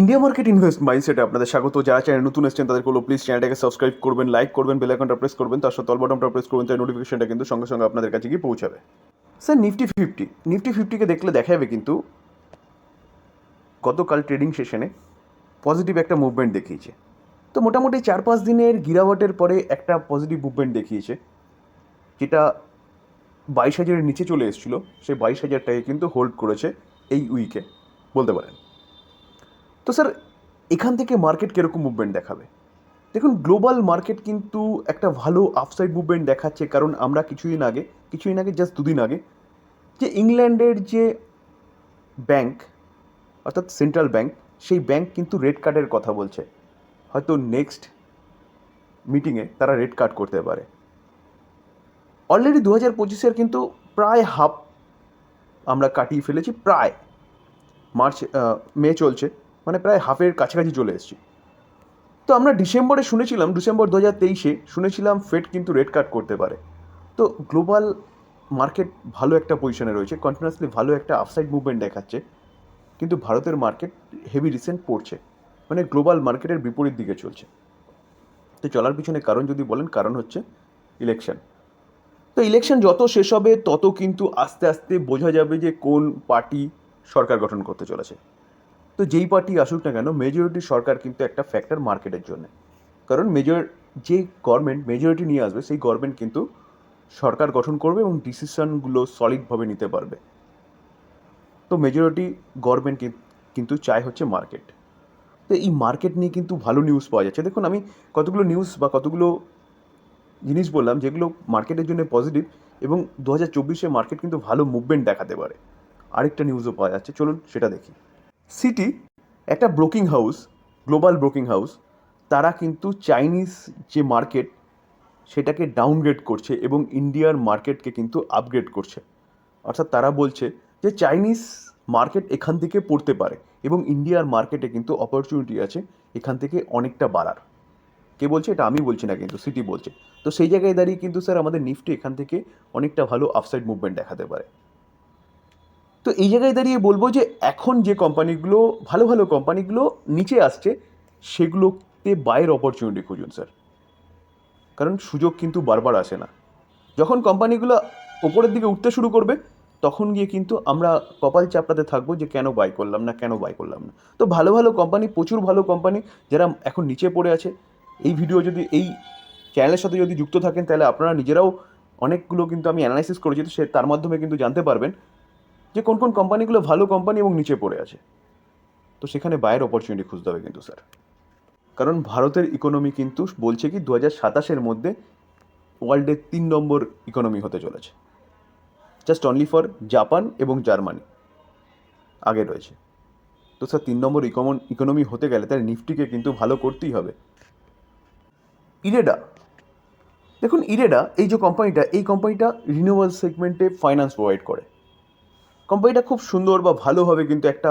India market invest মাইন্ডসেটে আপনাদের স্বাগত। যারা চ্যানেল নতুন এসেছেন তাদের কোনো প্লিজ চ্যানেলটাকে সাবস্ক্রাইব করবেন লাইক করবেন বেল আইকনটা প্রেস করবেন, তার সাথে তলবটনটা প্রেস করবেন তাই নোটিফিকেশনটা কিন্তু সঙ্গে সঙ্গে আপনাদের কাছে গিয়ে পৌঁছাবে। স্যার নিফটি ফিফটি নিফটি ফিফটিকে দেখলে দেখা যাবে কিন্তু গতকাল ট্রেডিং সেশনে পজিটিভ একটা মুভমেন্ট দেখিয়েছে। তো মোটামুটি চার পাঁচ দিনের গিরাওয়াটের পরে একটা পজিটিভ মুভমেন্ট দেখিয়েছে, যেটা বাইশ হাজারের নিচে চলে এসেছিল। সেই বাইশ হাজারটাকে কিন্তু হোল্ড করেছে এই উইকে বলতে পারেন। তো স্যার, এখান থেকে মার্কেট কীরকম মুভমেন্ট দেখাবে? দেখুন গ্লোবাল মার্কেট কিন্তু একটা ভালো আপসাইড মুভমেন্ট দেখাচ্ছে, কারণ আমরা কিছুদিন আগে কিছুদিন আগে জাস্ট দুদিন আগে, যে ইংল্যান্ডের যে ব্যাংক অর্থাৎ সেন্ট্রাল ব্যাংক সেই ব্যাংক কিন্তু রেড কার্ডের কথা বলছে। হয়তো নেক্সট মিটিংয়ে তারা রেড কার্ড করতে পারে। অলরেডি দু হাজার পঁচিশের কিন্তু প্রায় হাফ আমরা কাটিয়ে ফেলেছি, প্রায়। মার্চ মে চলছে। মানে প্রায় হাফের কাছাকাছি চলে এসেছি। তো আমরা ডিসেম্বরে শুনেছিলাম, ডিসেম্বর দু হাজার তেইশে শুনেছিলাম ফেড কিন্তু রেড কার্ড করতে পারে। তো গ্লোবাল মার্কেট ভালো একটা পজিশনে রয়েছে কন্টিনিউয়াসলি ভালো একটা আপসাইড মুভমেন্ট দেখাচ্ছে, কিন্তু ভারতের মার্কেট হেভি রিসেন্ট পড়ছে মানে গ্লোবাল মার্কেটের বিপরীত দিকে চলছে। তো চলার পিছনে কারণ যদি বলেন, কারণ হচ্ছে ইলেকশন তো ইলেকশন যত শেষ হবে, তত কিন্তু আস্তে আস্তে বোঝা যাবে যে কোন পার্টি সরকার গঠন করতে চলেছে। তো যেই পার্টি আসুক না কেন মেজরিটি সরকার কিন্তু একটা ফ্যাক্টর মার্কেটের জন্য। কারণ মেজর যে গভর্নমেন্ট মেজরিটি নিয়ে আসবে, সেই গভর্নমেন্ট কিন্তু সরকার গঠন করবে এবং ডিসিশনগুলো সলিডভাবে নিতে পারবে। তো মেজরিটি গভর্নমেন্ট কিন্তু চাই হচ্ছে মার্কেট তো এই মার্কেট নিয়ে কিন্তু ভালো নিউজ পাওয়া যাচ্ছে। দেখুন, আমি কতগুলো নিউজ বা কতগুলো জিনিস বললাম, যেগুলো মার্কেটের জন্য পজিটিভ এবং দু হাজার চব্বিশে মার্কেট কিন্তু ভালো মুভমেন্ট দেখাতে পারে। আরেকটা নিউজও পাওয়া যাচ্ছে। চলুন, সেটা দেখি। সিটি, একটা broking house, global broking house, তারা কিন্তু চাইনিজ যে মার্কেট, সেটাকে ডাউনগ্রেড করছে এবং ইন্ডিয়ার মার্কেটকে কিন্তু আপগ্রেড করছে। অর্থাৎ তারা বলছে যে চাইনিজ মার্কেট এখান থেকে পড়তে পারে এবং ইন্ডিয়ার মার্কেটে কিন্তু অপরচুনিটি আছে এখান থেকে অনেকটা বাড়ার। কে বলছে? এটা আমি বলছি না কিন্তু সিটি বলছে। তো সেই জায়গায় দাঁড়িয়ে কিন্তু স্যার আমাদের নিফটি এখান থেকে অনেকটা ভালো আপসাইড মুভমেন্ট দেখাতে পারে। তো এই জায়গায় দাঁড়িয়ে বলব যে এখন যে কোম্পানিগুলো, ভালো ভালো কোম্পানিগুলো নিচে আসছে, সেগুলোতে বাইয়ের অপরচুনিটি খুঁজুন স্যার কারণ সুযোগ কিন্তু বারবার আসে না। যখন কোম্পানিগুলো ওপরের দিকে উঠতে শুরু করবে, তখন গিয়ে কিন্তু আমরা কপাল চাপড়াতে থাকব যে কেন বাই করলাম না, কেন বাই করলাম না। তো ভালো ভালো কোম্পানি, প্রচুর ভালো কোম্পানি যারা এখন নিচে পড়ে আছে, এই ভিডিও যদি, এই চ্যানেলের সাথে যদি যুক্ত থাকেন, তাহলে আপনারা নিজেরাও অনেকগুলো কিন্তু আমি অ্যানালাইসিস করেছি, তো সে, তার মাধ্যমে কিন্তু জানতে পারবেন যে কোন কোন কোম্পানিগুলো ভালো কোম্পানি এবং নিচে পড়ে আছে। তো সেখানে বাইরের অপরচুনিটি খুঁজতে হবে কিন্তু স্যার কারণ ভারতের ইকোনমি কিন্তু বলছে কি দু হাজার সাতাশের মধ্যে ওয়ার্ল্ডের তিন নম্বর ইকোনমি হতে চলেছে। জাস্ট অনলি ফর জাপান এবং জার্মানি আগে রয়েছে। তো স্যার তিন নম্বর ইকমন ইকোনমি হতে গেলে তার নিফটিকে কিন্তু ভালো করতেই হবে। ইরেডা দেখুন ইরেডা এই যে কোম্পানিটা এই কোম্পানিটা রিনিউয়াল সেগমেন্টে ফাইন্যান্স প্রোভাইড করে। কোম্পানিটা খুব সুন্দর বা ভালোভাবে কিন্তু একটা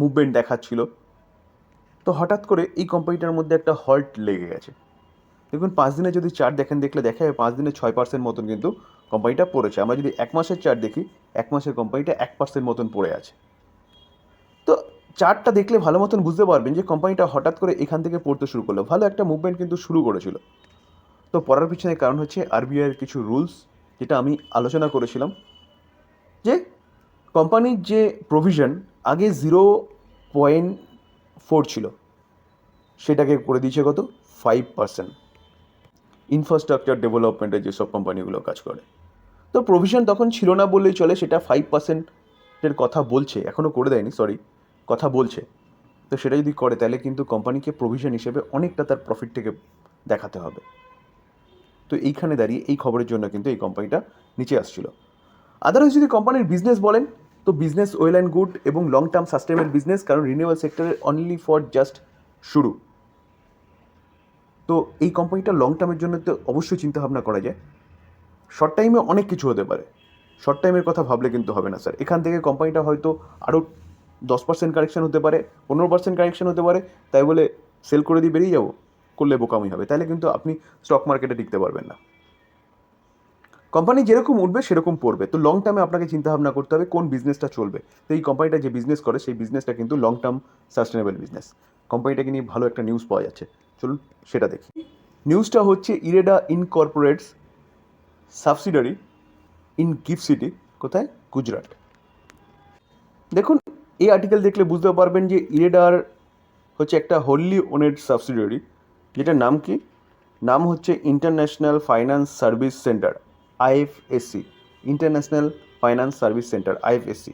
মুভমেন্ট দেখাচ্ছিল। তো হঠাৎ করে এই কোম্পানিটার মধ্যে একটা হল্ট লেগে গেছে। দেখুন, পাঁচ দিনে যদি চার্ট দেখেন, দেখলে দেখা যাবে পাঁচ দিনে ছয় পার্সেন্ট মতন কিন্তু কোম্পানিটা পড়েছে। আমরা যদি এক মাসের চার্ট দেখি, এক মাসের কোম্পানিটা এক পার্সেন্ট মতন পড়ে আছে। তো চার্টটা দেখলে ভালো মতন বুঝতে পারবেন যে কোম্পানিটা হঠাৎ করে এখান থেকে পড়তে শুরু করল। ভালো একটা মুভমেন্ট কিন্তু শুরু করেছিল। তো পড়ার পিছনে কারণ হচ্ছে আরবিআইয়ের কিছু রুলস যেটা আমি আলোচনা করেছিলাম, যে কোম্পানির যে প্রভিশন আগে জিরো পয়েন্ট ফোর ছিল। সেটাকে করে দিয়েছে কত? ফাইভ পার্সেন্ট ইনফ্রাস্ট্রাকচার ডেভেলপমেন্টের যেসব কোম্পানিগুলো কাজ করে। তো প্রভিশন তখন ছিল না বললেই চলে, সেটা ফাইভ পার্সেন্টের কথা বলছে এখনও করে দেয়নি সরি কথা বলছে। তো সেটা যদি করে, তাহলে কিন্তু কোম্পানিকে প্রভিশন হিসেবে অনেকটা তার প্রফিট থেকে দেখাতে হবে। তো এইখানে দাঁড়িয়ে এই খবরের জন্য কিন্তু এই কোম্পানিটা নিচে আসছিল। আদারওয়াইজ যদি কোম্পানির বিজনেস বলেন তো বিজনেস ওয়েল অ্যান্ড গুড এবং লং টার্ম সাস্টেনেবল বিজনেস কারণ রিনিউয়াল সেক্টরের অনলি ফর জাস্ট শুরু। তো এই কোম্পানিটা লং টার্মের জন্য তো অবশ্যই চিন্তাভাবনা করা যায়। শর্ট টাইমে অনেক কিছু হতে পারে। শর্ট টাইমের কথা ভাবলে কিন্তু হবে না স্যার এখান থেকে কোম্পানিটা হয়তো আরও দশ পার্সেন্ট কারেকশন হতে পারে, পনেরো পার্সেন্ট কারেকশন হতে পারে, তাই বলে সেল করে দিয়ে বেরিয়ে যাব, করলে বোকামি হবে। তাহলে কিন্তু আপনি স্টক মার্কেটে টিকতে পারবেন না। কোম্পানি যেরকম উঠবে, সেরকম পড়বে। তো লং টার্মে আপনাকে চিন্তা ভাবনা করতে হবে, কোন বিজনেসটা চলবে। তো এই কোম্পানিটা যে বিজনেস করে, সেই বিজনেসটা কিন্তু লং টার্ম সাস্টেনেবল বিজনেস কোম্পানিটাকে নিয়ে ভালো একটা নিউজ পাওয়া যাচ্ছে। চলুন সেটা দেখি। নিউজটা হচ্ছে IREDA incorporates subsidiary in GIFT city কোথায়? গুজরাট। দেখুন, এই আর্টিকেল দেখলে বুঝতে পারবেন যে ইরেডার হচ্ছে একটা হোললি ওনেড সাবসিডিয়ারি যেটার নাম কি? নাম হচ্ছে international finance service centre IFSC international finance service centre IFSC.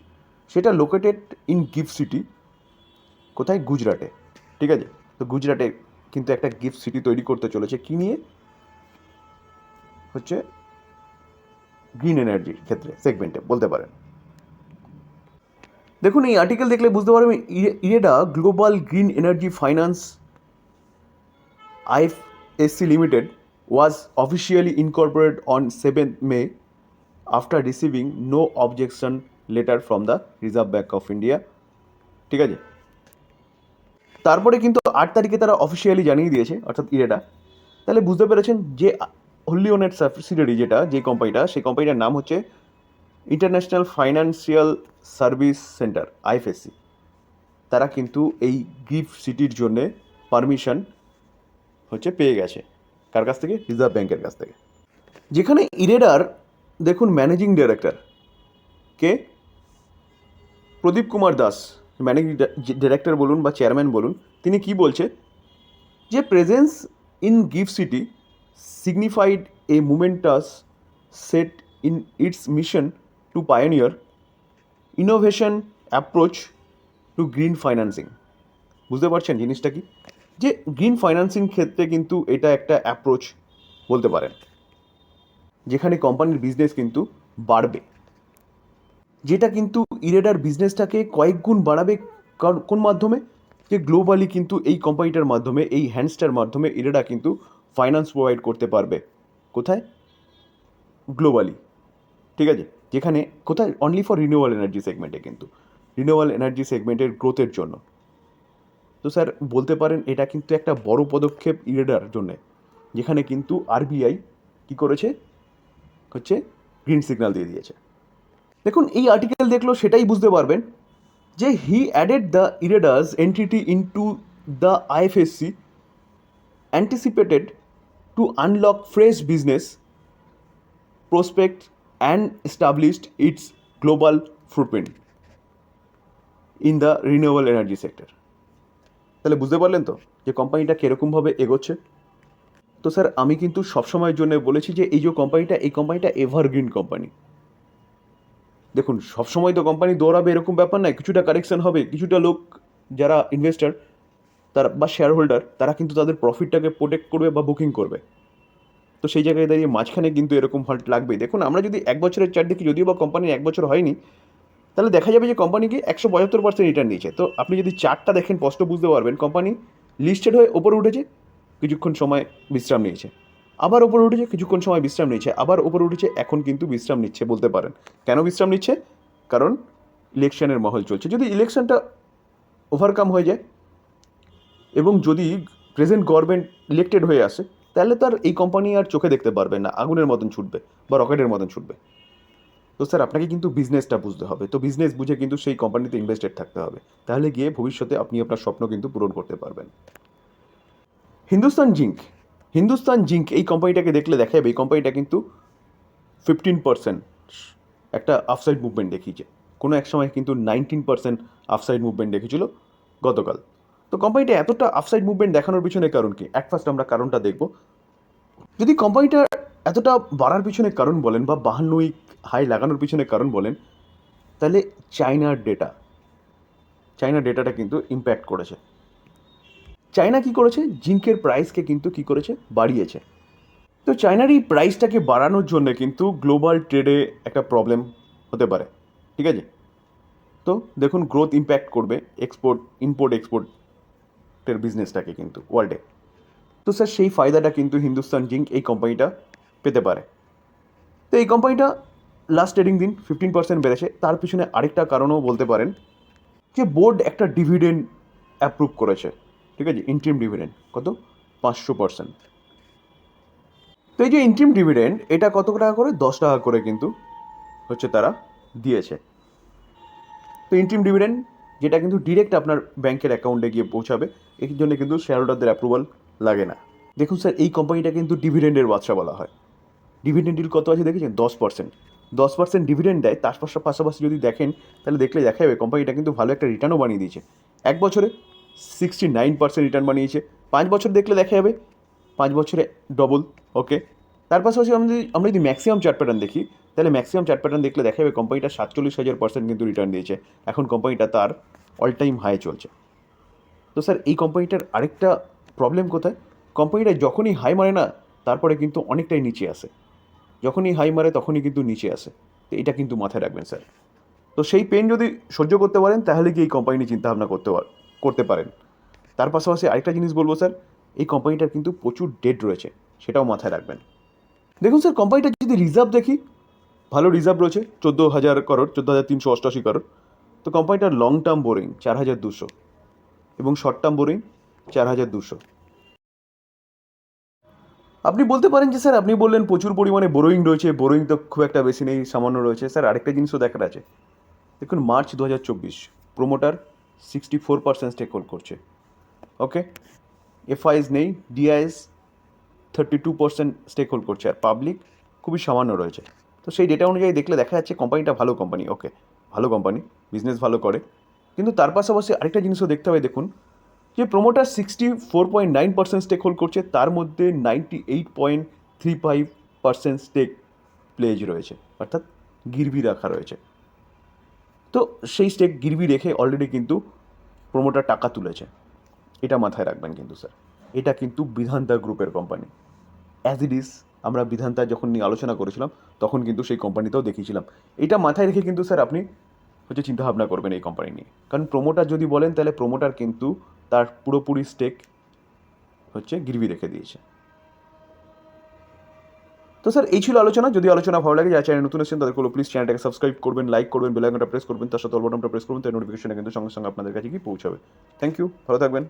সেটা লোকেটেড ইন গিফট সিটি কোথায়? গুজরাটে। ঠিক আছে? তো গুজরাটে কিন্তু একটা গিফট সিটি তৈরি করতে চলেছে। কী নিয়ে? হচ্ছে গ্রিন এনার্জির ক্ষেত্রে সেগমেন্টে বলতে পারেন। দেখুন, এই আর্টিকেল দেখলে বুঝতে পারবেন, ইরে- IREDA global green energy finance IFSC Limited was officially incorporated on 7th May after receiving no objection letter from the Reserve Bank of India. ঠিক আছে? তারপরে কিন্তু আট তারিখে তারা অফিসিয়ালি জানিয়ে দিয়েছে, অর্থাৎ ইরেডা তাহলে বুঝতে পেরেছেন যে হোল্লি ওনেট সাবসিডারি যেটা, যে কোম্পানিটা সেই কোম্পানিটার নাম হচ্ছে international financial service centre IFSC তারা কিন্তু এই গিফট সিটির জন্যে পারমিশন হচ্ছে পেয়ে গেছে। কার কাছ থেকে? রিজার্ভ ব্যাংকের কাছ থেকে। যেখানে ইরেডার, দেখুন ম্যানেজিং ডিরেক্টর কে? প্রদীপ কুমার দাস ম্যানেজিং ডিরেক্টর বলুন বা চেয়ারম্যান বলুন, তিনি কি বলছে? যে presence in GIFT city signified a momentous set in its mission to pioneer innovation approach to green financing বুঝতে পারছেন জিনিসটা কি? যে গ্রিন ফাইন্যান্সিং ক্ষেত্রে কিন্তু এটা একটা অ্যাপ্রোচ বলতে পারেন, যেখানে কোম্পানির বিজনেস কিন্তু বাড়বে। যেটা কিন্তু ইরেডার বিজনেসটাকে কয়েক গুণ বাড়াবে কোন মাধ্যমে? যে গ্লোবালি কিন্তু এই কোম্পানিটার মাধ্যমে, এই হ্যান্ডসটার মাধ্যমে ইরেডা কিন্তু ফাইন্যান্স প্রোভাইড করতে পারবে। কোথায়? গ্লোবালি ঠিক আছে? যেখানে কোথায়? অনলি ফর রিনিউয়াল এনার্জি সেগমেন্টে কিন্তু। রিনিউয়াল এনার্জি সেগমেন্টের গ্রোথের জন্য। তো স্যার, বলতে পারেন এটা কিন্তু একটা বড় পদক্ষেপ ইরেডার জন্যে। যেখানে কিন্তু আরবিআই কি করেছে? হচ্ছে গ্রিন সিগন্যাল দিয়ে দিয়েছে। দেখুন, এই আর্টিকেল দেখল সেটাই বুঝতে পারবেন যে he added the IREDA's entity into the IFSC anticipated to unlock fresh business prospect and established its global footprint in the renewable energy sector তাহলে বুঝতে পারলেন তো যে কোম্পানিটা কীরকমভাবে এগোচ্ছে? তো স্যার, আমি কিন্তু সবসময়ের জন্য বলেছি যে এই যে কোম্পানিটা এই কোম্পানিটা এভারগ্রিন কোম্পানি দেখুন, সবসময় তো কোম্পানি দৌড়াবে এরকম ব্যাপার নয়, কিছুটা কারেকশন হবে, কিছুটা লোক যারা ইনভেস্টার তারা বা শেয়ার হোল্ডার তারা কিন্তু তাদের প্রফিটটাকে প্রোটেক্ট করবে বা বুকিং করবে। তো সেই জায়গায় দাঁড়িয়ে মাঝখানে কিন্তু এরকম ফল্ট লাগবেই। দেখুন, আমরা যদি এক বছরের চার যদিও বা কোম্পানির এক বছর হয়নি তাহলে দেখা যাবে যে কোম্পানিকে একশো পঁচাত্তর পার্সেন্ট রিটার্ন দিয়েছে। তো আপনি যদি চারটা দেখেন স্পষ্ট বুঝতে পারবেন কোম্পানি লিস্টেড হয়ে ওপরে উঠেছে, কিছুক্ষণ সময় বিশ্রাম নিয়েছে। আবার ওপরে উঠেছে, কিছুক্ষণ সময় বিশ্রাম নিয়েছে। আবার ওপরে উঠেছে, এখন কিন্তু বিশ্রাম নিচ্ছে বলতে পারেন। কেন বিশ্রাম নিচ্ছে? কারণ ইলেকশনের মহল চলছে। যদি ইলেকশনটা ওভারকাম হয়ে যায় এবং যদি প্রেজেন্ট গভর্নমেন্ট ইলেক্টেড হয়ে আসে, তাহলে তার এই কোম্পানি আর চোখে দেখতে পারবে না, আগুনের মতন ছুটবে বা রকেটের মতন ছুটবে। তো স্যার, আপনাকে কিন্তু বিজনেসটা বুঝতে হবে। তো বিজনেস বুঝে কিন্তু সেই কোম্পানিতে ইনভেস্টেড থাকতে হবে। তাহলে গিয়ে ভবিষ্যতে আপনি আপনার স্বপ্ন কিন্তু পূরণ করতে পারবেন। হিন্দুস্তান জিঙ্ক। হিন্দুস্তান জিঙ্ক, এই কোম্পানিটাকে দেখলে দেখা যাবে এই কোম্পানিটা কিন্তু ফিফটিন পার্সেন্ট একটা আফসাইড মুভমেন্ট দেখিয়েছে। কোনো এক সময় কিন্তু নাইনটিন পার্সেন্ট আফসাইড মুভমেন্ট দেখেছিল গতকাল। তো কোম্পানিটা এতটা আফসাইড মুভমেন্ট দেখানোর পিছনে কারণ কি? অ্যাট ফার্স্ট আমরা কারণটা দেখব। যদি কোম্পানিটা এতটা বাড়ার পিছনে কারণ বলেন বা বাহান্ন উইক হাই লাগানোর পিছনে কারণ বলেন, তাহলে চায়নার ডেটা চায়নার ডেটাটা কিন্তু ইম্প্যাক্ট করেছে। চায়না কি করেছে? জিঙ্কের প্রাইসকে কিন্তু কি করেছে? বাড়িয়েছে। তো চায়নার এই প্রাইসটাকে বাড়ানোর জন্য কিন্তু গ্লোবাল ট্রেডে একটা প্রবলেম হতে পারে, ঠিক আছে? তো দেখুন গ্রোথ ইম্প্যাক্ট করবে এক্সপোর্ট ইম্পোর্ট এক্সপোর্টের বিজনেসটাকে কিন্তু ওয়ার্ল্ডে তো স্যার সেই ফায়দাটা কিন্তু হিন্দুস্তান জিঙ্ক এই কোম্পানিটা পেতে পারে। তো এই কোম্পানিটা লাস্ট ট্রেডিং দিন ফিফটিন পার্সেন্ট বেড়েছে। তার পিছনে আরেকটা কারণও বলতে পারেন যে বোর্ড একটা ডিভিডেন্ড অ্যাপ্রুভ করেছে। ঠিক আছে? ইন্ট্রিম ডিভিডেন্ড কত? পাঁচশো পার্সেন্ট তো এই যে ইন্ট্রিম ডিভিডেন্ড এটা কত টাকা করে? দশ টাকা করে কিন্তু হচ্ছে তারা দিয়েছে। তো ইন্ট্রিম ডিভিডেন্ড যেটা কিন্তু ডিরেক্ট আপনার ব্যাংকের অ্যাকাউন্টে গিয়ে পৌঁছাবে, এর জন্য কিন্তু শেয়ার হোল্ডারদের অ্যাপ্রুভাল লাগে না। দেখুন স্যার এই কোম্পানিটা কিন্তু ডিভিডেন্ডের বাচ্চা বলা হয়। ডিভিডেন্ড ডিল কত আছে দেখেছেন? দশ পার্সেন্ট দশ পার্সেন্ট ডিভিডেন্ড দেয়, তার পাশা- পাশাপাশি যদি দেখেন, তাহলে দেখলে দেখা যাবে কোম্পানিটা কিন্তু ভালো একটা রিটার্নও বানিয়ে দিয়েছে। এক বছরে সিক্সটি নাইন পার্সেন্ট রিটার্ন বানিয়েছে। পাঁচ বছর দেখলে দেখা যাবে, পাঁচ বছরে ডবল ওকে তার পাশাপাশি আমরা যদি আমরা যদি ম্যাক্সিমাম চার্ট প্যাটার্ন দেখি, তাহলে ম্যাক্সিমাম চার্ট প্যাটার্ন দেখলে দেখা যাবে কোম্পানিটা সাতচল্লিশ হাজার পার্সেন্ট কিন্তু রিটার্ন দিয়েছে। এখন কোম্পানিটা তার অল টাইম হাই চলছে। তো স্যার এই কোম্পানিটার আরেকটা প্রবলেম কোথায়? কোম্পানিটা যখনই হাই মারে না, তারপরে কিন্তু অনেকটাই নিচে আসে। যখনই হাই মারে, তখনই কিন্তু নিচে আসে। তো এটা কিন্তু মাথায় রাখবেন, স্যার। তো সেই পেন যদি সহ্য করতে পারেন, তাহলে কি এই কোম্পানি চিন্তাভাবনা করতে করতে পারেন। তার পাশাপাশি আরেকটা জিনিস বলব, স্যার, এই কোম্পানিটার কিন্তু প্রচুর ডেট রয়েছে, সেটাও মাথায় রাখবেন। দেখুন, স্যার, কোম্পানিটা যদি রিজার্ভ দেখি, ভালো রিজার্ভ রয়েছে, চোদ্দ হাজার করোড়, চোদ্দ হাজার তিনশো অষ্টআশি করোড়। তো কোম্পানিটার লং টার্ম বোরিং চার হাজার দুশো এবং শর্ট টার্ম বোরিং চার হাজার দুশো। আপনি বলতে পারেন যে, স্যার, আপনি বললেন প্রচুর পরিমাণে বোরোয়িং রয়েছে বোরোয়িং তো খুব একটা বেশি নেই, সামান্য রয়েছে। স্যার, আরেকটা জিনিসও দেখার আছে। দেখুন, মার্চ দু হাজার চব্বিশ promoter sixty four percent stake hold করছে ওকে এফআইএস নেই DIs thirty two percent stake hold করছে। আর পাবলিক খুবই সামান্য রয়েছে। তো সেই ডেটা অনুযায়ী দেখলে দেখা যাচ্ছে কোম্পানিটা ভালো কোম্পানি ওকে। ভালো কোম্পানি বিজনেস ভালো করে। কিন্তু তার পাশাপাশি আরেকটা জিনিসও দেখতে হবে, দেখুন। যে promoter sixty four point nine percent stake hold করছে, তার মধ্যে ninety eight point three five percent stake pledge রয়েছে, অর্থাৎ গিরবি রাখা রয়েছে। তো সেই স্টেক গিরবি রেখে অলরেডি কিন্তু প্রোমোটার টাকা তুলেছে। এটা মাথায় রাখবেন কিন্তু স্যার এটা কিন্তু বিধান্তা গ্রুপের কোম্পানি অ্যাজ ইট ইজ আমরা বিধান্তা যখন নিয়ে আলোচনা করেছিলাম, তখন কিন্তু সেই কোম্পানিতেও দেখিয়েছিলাম। এটা মাথায় রেখে কিন্তু স্যার আপনি হচ্ছে চিন্তাভাবনা করবেন এই কোম্পানি নিয়ে। কারণ প্রোমোটার যদি বলেন, তাহলে প্রোমোটার কিন্তু তার পুরোপুরি স্টেক হচ্ছে গিরবি রেখে দিয়েছে। তো স্যার, এই ছিল আলোচনা। যদি আলোচনা ভালো লাগে, যারা চ্যানেল নতুন এসেছেন তাদের প্লিজ চ্যানেলটাকে সাবস্ক্রাইব করবেন লাইক করবেন বেল আইকনটা প্রেস করবেন, তার সাথে অল বাটনটা প্রেস করবেন, তার নোটিফিকেশনটা কিন্তু সঙ্গে সঙ্গে আপনাদের কাছে গিয়ে পৌঁছাবে। থ্যাংক ইউ ভালো থাকবেন।